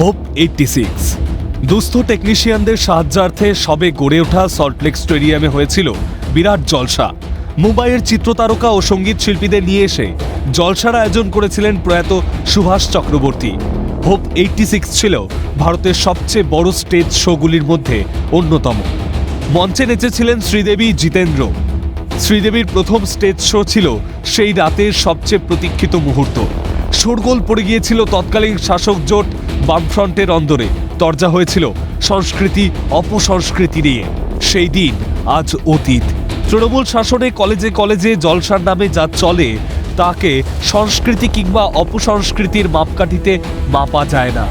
Hope eighty six দুস্থ টেকনিশিয়ানদের সাহায্যার্থে সবে গড়ে ওঠা সল্টলেক স্টেডিয়ামে হয়েছিল বিরাট জলসা। মুম্বাইয়ের চিত্রতারকা ও সংগীত শিল্পীদের নিয়ে এসে জলসার আয়োজন করেছিলেন প্রয়াত Subhash Chakraborty. Hope eighty six ছিল ভারতের সবচেয়ে বড় স্টেজ শোগুলির মধ্যে অন্যতম। মঞ্চে নেচেছিলেন শ্রীদেবী জিতেন্দ্র। শ্রীদেবীর প্রথম স্টেজ শো ছিল সেই রাতের সবচেয়ে প্রতীক্ষিত মুহূর্ত। শোরগোল পড়ে গিয়েছিল তৎকালীন শাসক জোট বামফ্রন্টের অন্দরে তরজা হয়েছিল সংস্কৃতি, অপসংস্কৃতি নিয়ে। সেই দিন আজ অতীত। তৃণমূল শাসনে কলেজে কলেজে জলসার নামে যা চলে, তাকে সংস্কৃতি কিংবা অপসংস্কৃতির মাপকাঠিতে মাপা যায় না।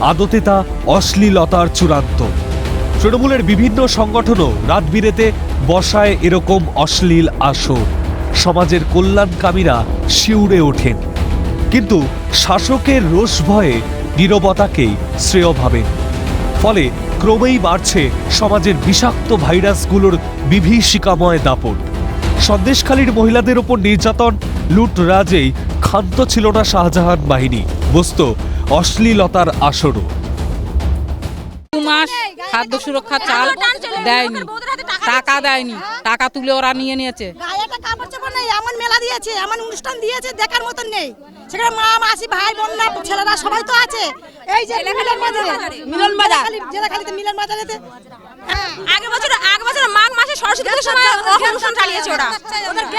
আদতে তা অশ্লীলতার চূড়ান্ত। তৃণমূলের বিভিন্ন সংগঠনও রাত বিরেতে বসায় এরকম অশ্লীল আসর। সমাজের কল্যাণকামীরা শিউরে ওঠেন। কিন্তু শাসকের রোষ ভয়ে নীরবতাকেই শ্রেয় ভাবেন ফলে ক্রমেই বাড়ছে সমাজের বিষাক্ত ভাইরাসগুলোর বিভীষিকাময় দাপট। সন্দেশখালীর মহিলাদের ওপর নির্যাতন লুটরাজেই ক্ষান্ত ছিল না শাহজাহান বাহিনী বস্ত অশ্লীলতার আসরও। মাস খাদ্য সুরক্ষা চাল দেয়নি। টাকা দেয়নি। টাকা তুলে ওরা নিয়ে নিয়েছে। এমন মেলা দিয়েছে এমন অনুষ্ঠান দিয়েছে দেখার মতন নেই। সেখানে মা মাসি ভাই বোনরা ছেলেরা সবাই তো আছে। এই যে মিলন বাজারে। মিলন বাজার। জেলাখালিতে মিলন বাজারেতে। আগে আগের বছর আগে বছর মাঘ মাসে সরস্বতী পুজোর সময় অনুষ্ঠান চালিয়েছে ওরা।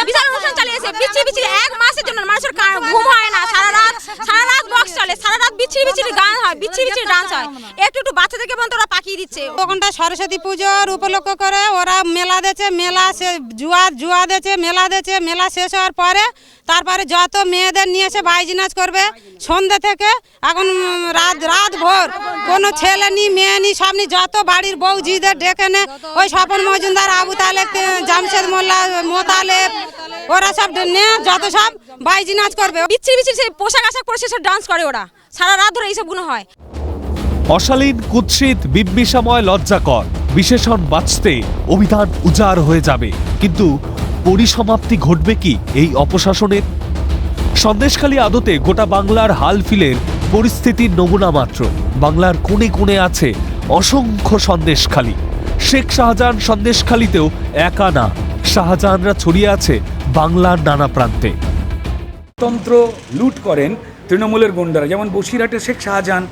বিশাল অনুষ্ঠান চালিয়েছে। বিচ্ছিরি বিচ্ছিরি এক মাসের জন্য মানুষের ঘুম হয় না সারা রাত সারা রাত বক্স চলে সারা রাত বিচ্ছিরি বিচ্ছিরি গান হয় বিচ্ছিরি বিচ্ছিরি ডান্স হয়। একটু একটু বাচ্চাদেরকে পর্যন্ত ওরা পাকিয়ে দিচ্ছে। ওখানটা সরস্বতী পুজোর উপলক্ষ করে ওরা মেলা দিয়েছে মেলা সে জুয়া জুয়া দিয়েছে মেলা দিয়েছে মেলা শেষ হওয়ার পরে তারপরে যত মেয়েদের নিয়ে এসে বাইজি নাচ করবে সন্ধ্যে থেকে এখন রাত রাত ভোর কোনো ছেলে নি মেয়ে নি সব নি যত বাড়ির বউ জিদের ডেকে নে ওই স্বপন মজুমদার আবু তালেব তে- জামশেদ মোল্লা মোতালেব ওরা সব যত সব বাইজি নাচ করবে। বিচ্ছিরি বিচ্ছিরি সেই পোশাক আশাক পরে সেসব ডান্স করে ওরা। সারা রাত ধরে এইসবগুলো হয়। অশালীন, কুৎসিত বিম্বিসাময় লজ্জাকর। বিশেষণ বাঁচতে অভিধান উজাড় হয়ে যাবে। কিন্তু পরিসমাপ্তি ঘটবে কি এই অপশাসনের? সন্দেশখালী আদতে গোটা বাংলার হালফিলের পরিস্থিতির নমুনা মাত্র। বাংলার কোণে কোণে আছে অসংখ্য সন্দেশখালী। শেখ শাহজাহান সন্দেশখালীতেও একা না। শাহজাহানরা ছড়িয়ে আছে বাংলার নানা প্রান্তে। তন্ত্র লুট করেন তৃণমূলের গুন্ডারা, যেমন বসিরহাটে শেখ শাহজাহান,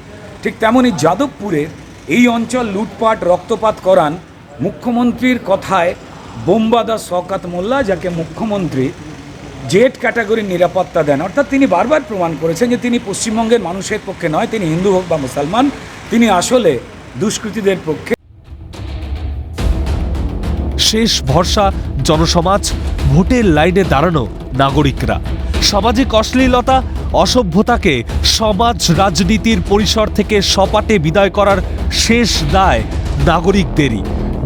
ঠিক তেমনই যাদবপুরের এই অঞ্চল লুটপাট, রক্তপাত করান মুখ্যমন্ত্রীর কথায় বোম্বাদা শওকাত মোল্লা, যাকে মুখ্যমন্ত্রী জেড ক্যাটাগরির নিরাপত্তা দেন। অর্থাৎ তিনি বারবার প্রমাণ করেছেন যে তিনি পশ্চিমবঙ্গের মানুষের পক্ষে নয়, তিনি হিন্দু হোক বা মুসলমান, তিনি আসলে দুষ্কৃতীদের পক্ষে শেষ ভরসা জনসমাজ, ভোটের লাইনে দাঁড়ানো নাগরিকরা। সামাজিক অশ্লীলতা, অসভ্যতাকে সমাজ রাজনীতির পরিসর থেকে সপাটে বিদায় করার শেষ দায় নাগরিকদেরই।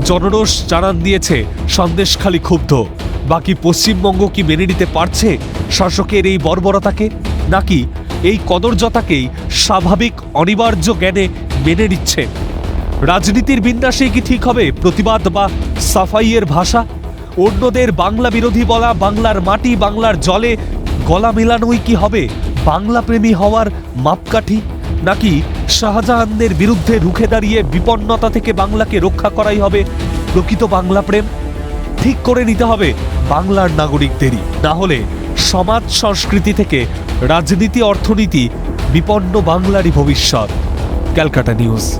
জনরোষ জানান দিয়েছে সন্দেশখালী ক্ষুব্ধ। বাকি পশ্চিমবঙ্গ কি মেনে নিতে পারছে শাসকের এই বর্বরতাকে? নাকি এই কদর্যতাকেই স্বাভাবিক, অনিবার্য জ্ঞানে মেনে নিচ্ছে রাজনীতির বিন্যাসে কি ঠিক হবে? প্রতিবাদ বা সাফাইয়ের ভাষা? অন্যদের বাংলা বিরোধী বলা, বাংলার মাটি, বাংলার জলে গলা মেলানোই কি হবে? বাংলা প্রেমী হওয়ার মাপকাঠি? নাকি শাহজাহানদের বিরুদ্ধে রুখে দাঁড়িয়ে বিপন্নতা থেকে বাংলাকে রক্ষা করাই হবে প্রকৃত বাংলা প্রেম? ঠিক করে নিতে হবে বাংলার নাগরিকদেরই। না হলে সমাজ সংস্কৃতি থেকে রাজনীতি, অর্থনীতি বিপন্ন বাংলারই ভবিষ্যৎ। ক্যালকাটা নিউজ।